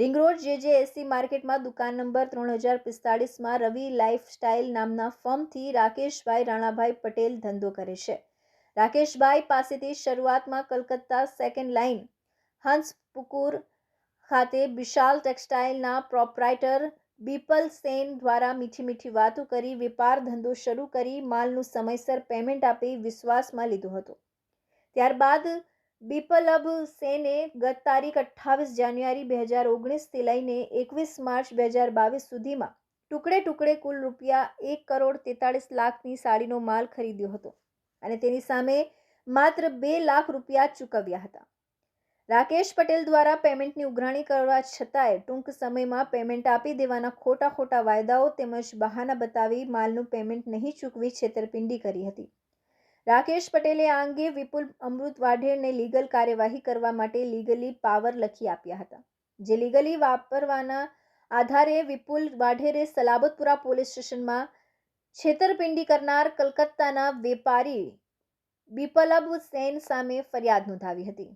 Ring road જે જે એસી માર્કેટમાં દુકાન નંબર ત્રણ હજાર પિસ્તાળીસમાં રવિ લાઇફસ્ટાઇલ નામના ફર્મથી રાકેશભાઈ રાણાભાઈ પટેલ ધંધો કરે છે. રાકેશભાઈ પાસેથી શરૂઆતમાં કલકત્તા સેકન્ડ લાઇન હંસપુકુર ખાતે વિશાલ ટેક્સટાઇલના પ્રોપરાઇટર બીપલ સેન દ્વારા મીઠી મીઠી વાતો કરી, વેપાર ધંધો શરૂ કરી, માલનું સમયસર પેમેન્ટ આપી વિશ્વાસમાં લીધો હતો. ત્યારબાદ બીપલબ સેને ગત તારીખ અઠ્ઠાવીસ જાન્યુઆરી બે હજાર ઓગણીસથી લઈને એકવીસ માર્ચ બે હજાર બાવીસ સુધીમાં ટુકડે ટુકડે કુલ રૂપિયા એક કરોડ તેતાળીસ લાખની સાડીનો માલ ખરીદ્યો હતો અને તેની સામે માત્ર બે લાખ રૂપિયા ચૂકવ્યા હતા. રાકેશ પટેલ દ્વારા પેમેન્ટની ઉઘરાણી કરવા છતાંય ટૂંક સમયમાં પેમેન્ટ આપી દેવાના ખોટા ખોટા વાયદાઓ તેમજ બહાના બતાવી માલનું પેમેન્ટ નહીં ચૂકવી છેતરપિંડી કરી હતી. રાકેશ પટેલે આ અંગે વિપુલ અમૃત વાઢેરને લીગલ કાર્યવાહી કરવા માટે લીગલી પાવર લખી આપ્યા હતા. જે લીગલી વાપરવાના આધારે વિપુલ વાઢેરે સલાબતપુરા પોલીસ સ્ટેશનમાં છેતરપિંડી કરનાર કલકત્તાના વેપારી બિપલબ સેન સામે ફરિયાદ નોંધાવી હતી.